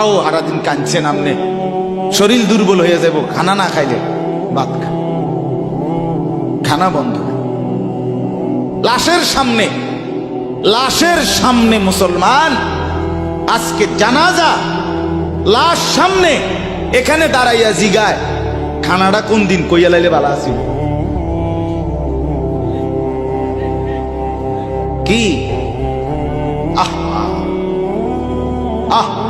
আও সারাদিন কাঁদছেন আমনে শরীর দুর্বল হয়ে যাব খানা না খাইলে ভাত খা। খানা বন্ধ লাশের সামনে লাশের সামনে মুসলমান, আজকে জানাজা, লাশ সামনে, এখানে দাঁড়াইয়া জিগায়। খানাটা কোন দিন কইয়া লাইলে বালা আসিল কি?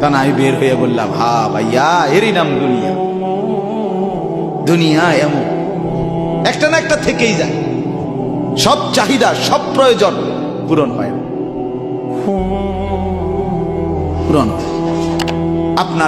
তা না আমি বের হয়ে বললাম হা ভাইয়া, এরই নাম দুনিয়া। দুনিয়া এমন। একটা না একটা থেকেই যায়। সব চাহিদা, সব প্রয়োজন পূরণ হয়। পূরণ আপনার